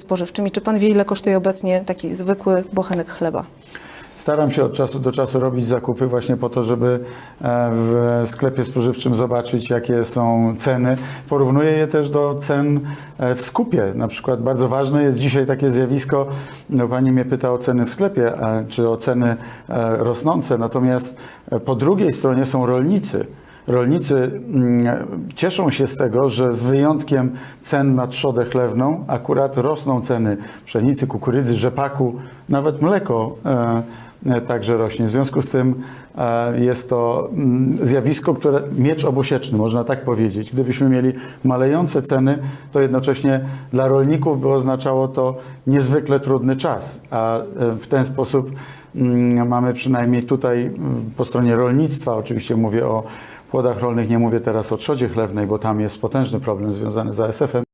spożywczymi. Czy pan wie, ile kosztuje obecnie taki zwykły bochenek chleba? Staram się od czasu do czasu robić zakupy właśnie po to, żeby e, w sklepie spożywczym zobaczyć, jakie są ceny. Porównuję je też do cen e, w skupie. Na przykład bardzo ważne jest dzisiaj takie zjawisko, no pani mnie pyta o ceny w sklepie, e, czy o ceny rosnące, natomiast po drugiej stronie są rolnicy. Rolnicy mm, cieszą się z tego, że z wyjątkiem cen na trzodę chlewną akurat rosną ceny pszenicy, kukurydzy, rzepaku, nawet mleko e, e, także rośnie. W związku z tym e, jest to mm, zjawisko, które miecz obosieczny, można tak powiedzieć. Gdybyśmy mieli malejące ceny, to jednocześnie dla rolników by oznaczało to niezwykle trudny czas, a w ten sposób mm, mamy przynajmniej tutaj po stronie rolnictwa, oczywiście mówię o płodach rolnych, nie mówię teraz o trzodzie chlewnej, bo tam jest potężny problem związany z ASF-em.